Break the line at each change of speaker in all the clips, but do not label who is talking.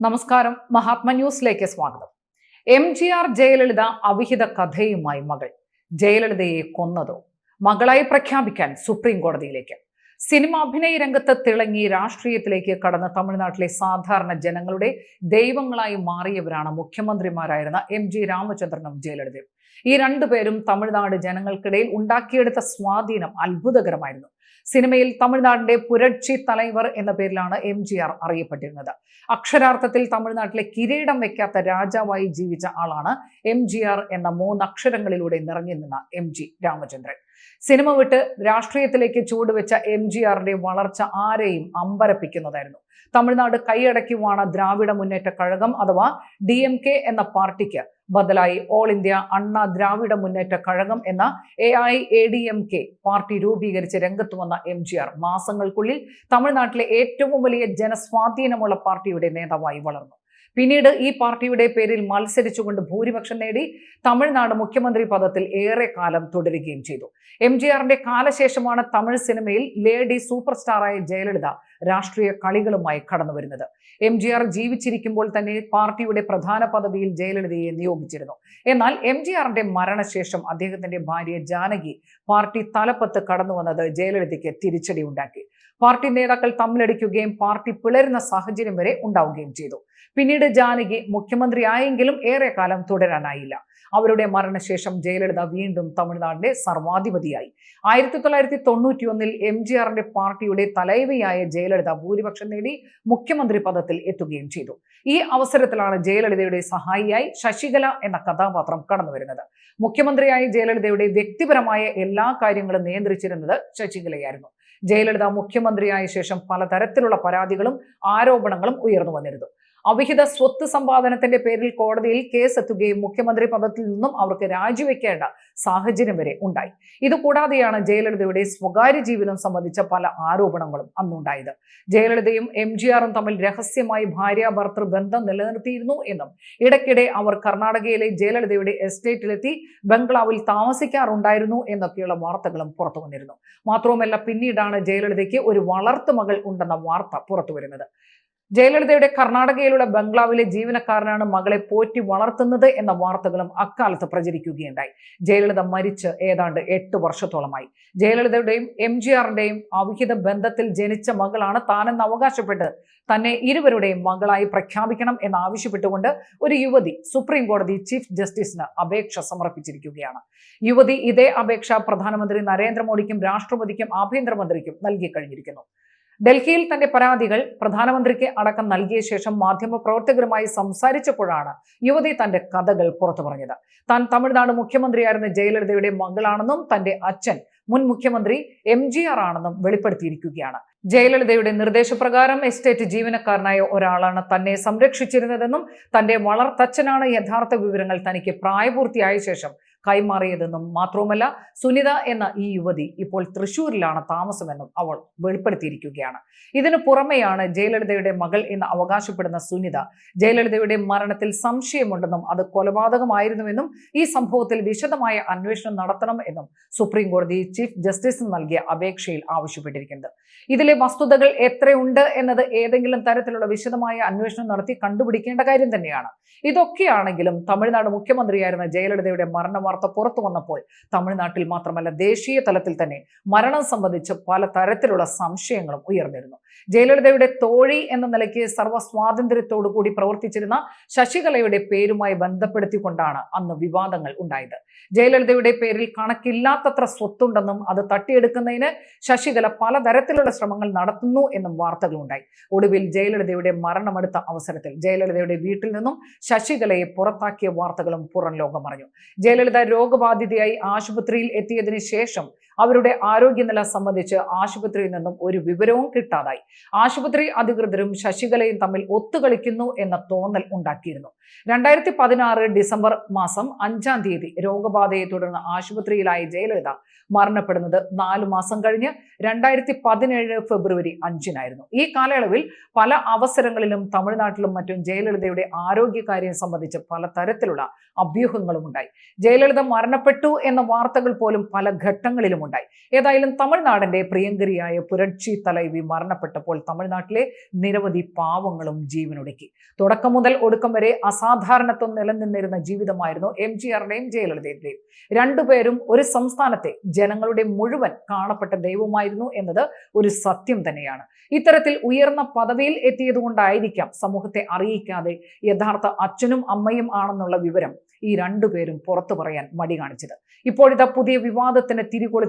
നമസ്കാരം. മഹാത്മ ന്യൂസിലേക്ക് സ്വാഗതം. എം ജി ആർ ജയലളിത അവിഹിത കഥയുമായി മകൾ. ജയലളിതയെ കൊന്നതോ മകളായി പ്രഖ്യാപിക്കാൻ സുപ്രീം കോടതിയിലേക്ക്. സിനിമ അഭിനയ രംഗത്ത് തിളങ്ങി രാഷ്ട്രീയത്തിലേക്ക് കടന്ന തമിഴ്നാട്ടിലെ സാധാരണ ജനങ്ങളുടെ ദൈവങ്ങളായി മാറിയവരാണ് മുഖ്യമന്ത്രിമാരായിരുന്ന എം ജി രാമചന്ദ്രനും ജയലളിതയും. ഈ രണ്ടുപേരും തമിഴ്നാട് ജനങ്ങൾക്കിടയിൽ ഉണ്ടാക്കിയെടുത്ത സ്വാധീനം അത്ഭുതകരമായിരുന്നു. സിനിമയിൽ തമിഴ്നാടിന്റെ പുരക്ഷി തലൈവർ എന്ന പേരിലാണ് എം ജി ആർ അറിയപ്പെട്ടിരുന്നത്. അക്ഷരാർത്ഥത്തിൽ തമിഴ്നാട്ടിലെ കിരീടം വെക്കാത്ത രാജാവായി ജീവിച്ച ആളാണ് എം ജി ആർ എന്ന മൂന്നക്ഷരങ്ങളിലൂടെ നിറഞ്ഞു നിന്ന എം ജി രാമചന്ദ്രൻ. സിനിമ വിട്ട് രാഷ്ട്രീയത്തിലേക്ക് ചൂടുവെച്ച എം ജി ആറിന്റെ വളർച്ച ആരെയും അമ്പരപ്പിക്കുന്നതായിരുന്നു. തമിഴ്നാട് കൈയടക്കുവാണ് ദ്രാവിഡ മുന്നേറ്റ കഴകം അഥവാ ഡി എന്ന പാർട്ടിക്ക്. ബദലായി ഓൾ ഇന്ത്യ അണ്ണ ദ്രാവിഡ മുന്നേറ്റ കഴകം എന്ന A I A D M K party രൂപീകരിച്ച് രംഗത്ത് വന്ന എം ജി ആർ മാസങ്ങൾക്കുള്ളിൽ തമിഴ്നാട്ടിലെ ഏറ്റവും വലിയ ജനസ്വാധീനമുള്ള പാർട്ടിയുടെ നേതാവായി വളർന്നു. പിന്നീട് ഈ പാർട്ടിയുടെ പേരിൽ മത്സരിച്ചുകൊണ്ട് ഭൂരിപക്ഷം നേടി തമിഴ്നാട് മുഖ്യമന്ത്രി പദത്തിൽ ഏറെ കാലം തുടരുകയും ചെയ്തു. എം ജി ആറിന്റെ കാലശേഷമാണ് തമിഴ് സിനിമയിൽ ലേഡി സൂപ്പർ സ്റ്റാറായ ജയലളിത രാഷ്ട്രീയ കളികളുമായി കടന്നു വരുന്നത് എം ജി ആർ ജീവിച്ചിരിക്കുമ്പോൾ തന്നെ പാർട്ടിയുടെ പ്രധാന പദവിയിൽ ജയലളിതയെ നിയോഗിച്ചിരുന്നു. എന്നാൽ എം ജി ആറിന്റെ മരണശേഷം അദ്ദേഹത്തിന്റെ ഭാര്യ ജാനകി പാർട്ടി തലപ്പത്ത് കടന്നു വന്നത് ജയലളിതയ്ക്ക് തിരിച്ചടി ഉണ്ടാക്കി പാർട്ടി നേതാക്കൾ തമ്മിലടിക്കുകയും പാർട്ടി പിളരുന്ന സാഹചര്യം വരെ ഉണ്ടാവുകയും ചെയ്തു. പിന്നീട് ജാനകി മുഖ്യമന്ത്രിയായെങ്കിലും ഏറെ കാലം തുടരാനായില്ല. അവരുടെ മരണശേഷം ജയലളിത വീണ്ടും തമിഴ്നാടിന്റെ സർവാധിപതിയായി. ആയിരത്തി തൊള്ളായിരത്തി തൊണ്ണൂറ്റി ഒന്നിൽ എം ജി ആറിന്റെ പാർട്ടിയുടെ തലൈവയായ ജയലളിത ഭൂരിപക്ഷം നേടി മുഖ്യമന്ത്രി പദത്തിൽ എത്തുകയും ചെയ്തു. ഈ അവസരത്തിലാണ് ജയലളിതയുടെ സഹായിയായി ശശികല എന്ന കഥാപാത്രം കടന്നുവരുന്നത്. മുഖ്യമന്ത്രിയായ ജയലളിതയുടെ വ്യക്തിപരമായ എല്ലാ കാര്യങ്ങളും നിയന്ത്രിച്ചിരുന്നത് ശശികലയായിരുന്നു. ജയലളിത മുഖ്യമന്ത്രിയായ ശേഷം പലതരത്തിലുള്ള പരാതികളും ആരോപണങ്ങളും ഉയർന്നു വന്നിരുന്നു. അവിഹിത സ്വത്ത് സമ്പാദനത്തിന്റെ പേരിൽ കോടതിയിൽ കേസ് എത്തുകയും മുഖ്യമന്ത്രി പദത്തിൽ നിന്നും അവർക്ക് രാജിവെക്കേണ്ട സാഹചര്യം വരെ ഉണ്ടായി. ഇതുകൂടാതെയാണ് ജയലളിതയുടെ സ്വകാര്യ ജീവിതം സംബന്ധിച്ച പല ആരോപണങ്ങളും അന്നുണ്ടായത്. ജയലളിതയും എം ജി ആറും തമ്മിൽ രഹസ്യമായി ഭാര്യ ഭർത്തൃ ബന്ധം നിലനിർത്തിയിരുന്നു എന്നും ഇടയ്ക്കിടെ അവർ കർണാടകയിലെ ജയലളിതയുടെ എസ്റ്റേറ്റിലെത്തി ബംഗ്ലാവിൽ താമസിക്കാറുണ്ടായിരുന്നു എന്നൊക്കെയുള്ള വാർത്തകളും പുറത്തു വന്നിരുന്നു. മാത്രവുമല്ല പിന്നീടാണ് ജയലളിതയ്ക്ക് ഒരു വളർത്തു മകൾ ഉണ്ടെന്ന വാർത്ത പുറത്തു വരുന്നത്. ജയലളിതയുടെ കർണാടകയിലുള്ള ബംഗ്ലാവിലെ ജീവനക്കാരനാണ് മകളെ പോറ്റി വളർത്തുന്നത് എന്ന വാർത്തകളും അക്കാലത്ത് പ്രചരിക്കുകയുണ്ടായി. ജയലളിത മരിച്ച് ഏതാണ്ട് എട്ട് വർഷത്തോളമായി. ജയലളിതയുടെയും എം ജി ആറിന്റെയും അവിഹിത ബന്ധത്തിൽ ജനിച്ച മകളാണ് താനെന്ന് അവകാശപ്പെട്ട് തന്നെ ഇരുവരുടെയും മകളായി പ്രഖ്യാപിക്കണം എന്നാവശ്യപ്പെട്ടുകൊണ്ട് ഒരു യുവതി സുപ്രീം കോടതി ചീഫ് ജസ്റ്റിസിന് അപേക്ഷ സമർപ്പിച്ചിരിക്കുകയാണ്. യുവതി ഇതേ അപേക്ഷ പ്രധാനമന്ത്രി നരേന്ദ്രമോദിക്കും രാഷ്ട്രപതിക്കും ആഭ്യന്തരമന്ത്രിക്കും നൽകി കഴിഞ്ഞിരിക്കുന്നു. ഡൽഹിയിൽ തന്റെ പരാതികൾ പ്രധാനമന്ത്രിക്ക് അടക്കം നൽകിയ ശേഷം മാധ്യമപ്രവർത്തകരുമായി സംസാരിച്ചപ്പോഴാണ് യുവതി തന്റെ കഥകൾ പുറത്തു പറഞ്ഞത്. താൻ തമിഴ്നാട് മുഖ്യമന്ത്രിയായിരുന്ന ജയലളിതയുടെ മകളാണെന്നും തന്റെ അച്ഛൻ മുൻ മുഖ്യമന്ത്രി എം ജി ആർ ആണെന്നും വെളിപ്പെടുത്തിയിരിക്കുകയാണ്. ജയലളിതയുടെ നിർദ്ദേശപ്രകാരം എസ്റ്റേറ്റ് ജീവനക്കാരനായ ഒരാളാണ് തന്നെ സംരക്ഷിച്ചിരുന്നതെന്നും തന്റെ വളർത്തച്ഛനാണ് യഥാർത്ഥ വിവരങ്ങൾ തനിക്ക് പ്രായപൂർത്തിയായ ശേഷം കൈമാറിയതെന്നും മാത്രവുമല്ല സുനിത എന്ന ഈ യുവതി ഇപ്പോൾ തൃശൂരിലാണ് താമസമെന്നും അവൾ വെളിപ്പെടുത്തിയിരിക്കുകയാണ്. ഇതിനു പുറമെയാണ് ജയലളിതയുടെ മകൾ എന്ന് അവകാശപ്പെടുന്ന സുനിത. ജയലളിതയുടെ മരണത്തിൽ സംശയമുണ്ടെന്നും അത് കൊലപാതകമായിരുന്നുവെന്നും ഈ സംഭവത്തിൽ വിശദമായ അന്വേഷണം നടത്തണം എന്നും സുപ്രീം കോടതി ചീഫ് ജസ്റ്റിസിന് നൽകിയ അപേക്ഷയിൽ ആവശ്യപ്പെട്ടിരിക്കുന്നത് ഇതിലെ വസ്തുതകൾ എത്രയുണ്ട് എന്നത് ഏതെങ്കിലും തരത്തിലുള്ള വിശദമായ അന്വേഷണം നടത്തി കണ്ടുപിടിക്കേണ്ട കാര്യം തന്നെയാണ്. ഇതൊക്കെയാണെങ്കിലും തമിഴ്നാട് മുഖ്യമന്ത്രിയായിരുന്ന ജയലളിതയുടെ മരണ വാർത്ത പുറത്തു വന്നപ്പോൾ തമിഴ്നാട്ടിൽ മാത്രമല്ല ദേശീയ തലത്തിൽ തന്നെ മരണം സംബന്ധിച്ച് പല തരത്തിലുള്ള സംശയങ്ങളും ഉയർന്നിരുന്നു. ജയലളിതയുടെ തോഴി എന്ന നിലയ്ക്ക് സർവ സ്വാതന്ത്ര്യത്തോടു കൂടി പ്രവർത്തിച്ചിരുന്ന ശശികലയുടെ പേരുമായി ബന്ധപ്പെടുത്തിക്കൊണ്ടാണ് അന്ന് വിവാദങ്ങൾ ഉണ്ടായത്. ജയലളിതയുടെ പേരിൽ കണക്കില്ലാത്തത്ര സ്വത്തുണ്ടെന്നും അത് തട്ടിയെടുക്കുന്നതിന് ശശികല പലതരത്തിലുള്ള ശ്രമങ്ങൾ നടത്തുന്നു എന്നും വാർത്തകളുണ്ടായി. ഒടുവിൽ ജയലളിതയുടെ മരണമെടുത്ത അവസരത്തിൽ ജയലളിതയുടെ വീട്ടിൽ നിന്നും ശശികലയെ പുറത്താക്കിയ വാർത്തകളും പുറം ലോകം അറിഞ്ഞു ജയലളിത രോഗബാധിതയായി ആശുപത്രിയിൽ എത്തിയതിനു ശേഷം അവരുടെ ആരോഗ്യനില സംബന്ധിച്ച് ആശുപത്രിയിൽ നിന്നും ഒരു വിവരവും കിട്ടാതായി. ആശുപത്രി അധികൃതരും ശശികലയും തമ്മിൽ ഒത്തുകളിക്കുന്നു എന്ന തോന്നൽ ഉണ്ടാക്കിയിരുന്നു. രണ്ടായിരത്തി പതിനാറ് ഡിസംബർ മാസം അഞ്ചാം തീയതി രോഗബാധയെ തുടർന്ന് ആശുപത്രിയിലായ ജയലളിത മരണപ്പെടുന്നത് നാലു മാസം കഴിഞ്ഞ് രണ്ടായിരത്തി പതിനേഴ് ഫെബ്രുവരി അഞ്ചിനായിരുന്നു. ഈ കാലയളവിൽ പല അവസരങ്ങളിലും തമിഴ്നാട്ടിലും മറ്റും ജയലളിതയുടെ ആരോഗ്യകാര്യം സംബന്ധിച്ച് പല തരത്തിലുള്ള അഭ്യൂഹങ്ങളും ഉണ്ടായി ജയലളിത മരണപ്പെട്ടു എന്ന വാർത്തകൾ പോലും പല ഘട്ടങ്ങളിലും ഉണ്ടായി ഏതായാലും തമിഴ്നാടിന്റെ പ്രിയങ്കരിയായ പുരക്ഷി തലൈവി മരണപ്പെട്ടപ്പോൾ തമിഴ്നാട്ടിലെ നിരവധി പാവങ്ങളും ജീവനൊടുക്കി. തുടക്കം മുതൽ ഒടുക്കം വരെ അസാധാരണത്വം നിലനിന്നിരുന്ന ജീവിതമായിരുന്നു എം ജി ആറിന്റെയും ജയലളിതയുടെയും. രണ്ടുപേരും ഒരു സംസ്ഥാനത്തെ ജനങ്ങളുടെ മുഴുവൻ കാണപ്പെട്ട ദൈവമായിരുന്നു എന്നത് ഒരു സത്യം തന്നെയാണ്. ഇത്തരത്തിൽ ഉയർന്ന പദവിയിൽ എത്തിയതുകൊണ്ടായിരിക്കാം സമൂഹത്തെ അറിയിക്കാതെ യഥാർത്ഥ അച്ഛനും അമ്മയും ആണെന്നുള്ള വിവരം ഈ രണ്ടുപേരും പുറത്തു പറയാൻ മടി കാണിച്ചത്. ഇപ്പോഴിതാ പുതിയ വിവാദത്തിന്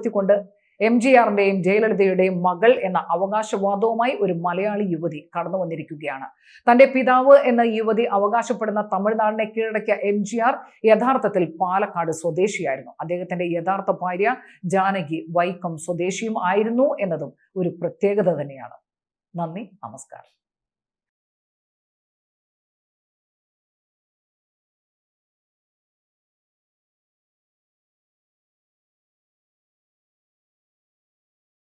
തിരികൊളുത്തിക്കൊണ്ട് എം ജി ആറിന്റെയും ജയലളിതയുടെയും മകൾ എന്ന അവകാശവാദവുമായി ഒരു മലയാളി യുവതി കടന്നു വന്നിരിക്കുകയാണ്. തന്റെ പിതാവ് എന്ന യുവതി അവകാശപ്പെടുന്ന തമിഴ്നാടിനെ കീഴടക്കിയ എം ജി ആർ യഥാർത്ഥത്തിൽ പാലക്കാട് സ്വദേശിയായിരുന്നു. അദ്ദേഹത്തിന്റെ യഥാർത്ഥ ഭാര്യ ജാനകി വൈക്കം സ്വദേശിയും ആയിരുന്നു എന്നതും ഒരു പ്രത്യേകത തന്നെയാണ്. നന്ദി നമസ്കാരം.